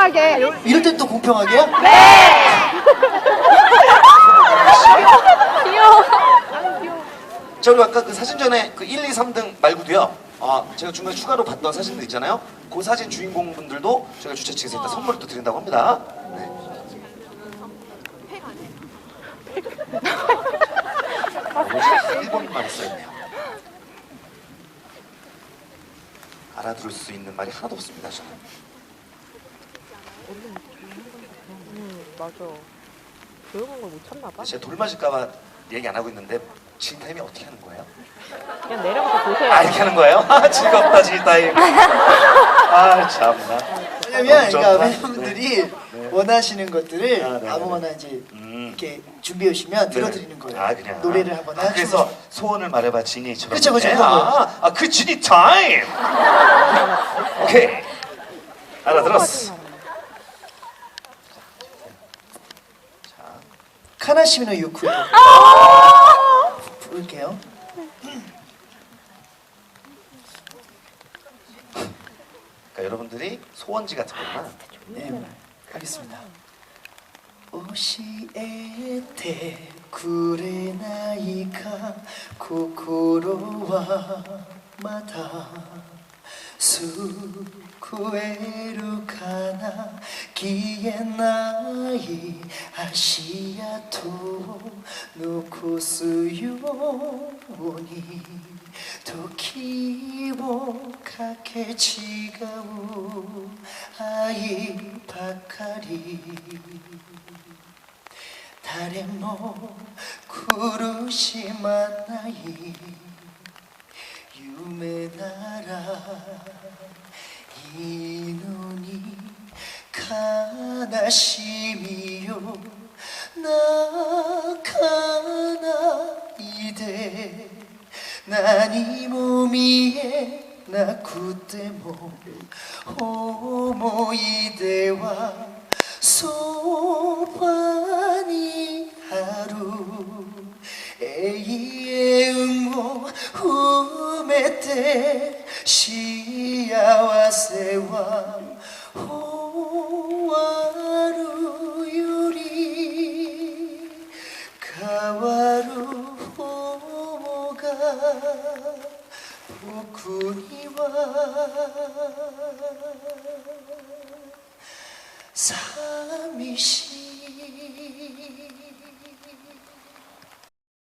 공평하게. 이럴 땐 또 공평하게요? 귀여워. 자 그리고 아까 그 사진 전에 그 1, 2, 3등 말고도요. 아 제가 중간에 추가로 봤던 사진들 있잖아요. 그 사진 주인공분들도 저희가 주최 측에서 일단 선물을 또 드린다고 합니다. 네. 일본말이 써있네요. 알아들을 수 있는 말이 하나도 없습니다. 저는. 맞아. 조용한 걸 못 참나 봐. 제가 돌 맞을까봐 얘기 안 하고 있는데 지금 타임이 어떻게 하는 거예요? 그냥 내려가서 보세요. 아 이렇게 하는 거예요? 아 즐겁다 지금 타임. 아 참나. 왜냐면 그러니까. 팬분들이 네. 원하시는 것들을 아, 네, 아무거나 이제 음. 이렇게 준비해 오시면 들어드리는 거예요. 아 그냥 노래를 하거나 아, 그래서 춤을 소원을 말해봐 지니처럼. 그쵸, 그쵸, 네. 그거. 아, 아, 그 지니 타임. 오케이. 알아들었어. 카나시미노 유쿠. 부를게요. 그러니까 여러분들이 소원지 같은 것만. 네, 하겠습니다. 오시에테 쿠레나이카 코코로와 마다. 수쿠에루 카나 消えない足跡を残すように時をかけ違う愛ばかり誰も苦しまない夢なら悲しみよ泣かないで。何も見えなくても思い出はそばにある。永遠を埋めて幸せはる方が僕には寂しい。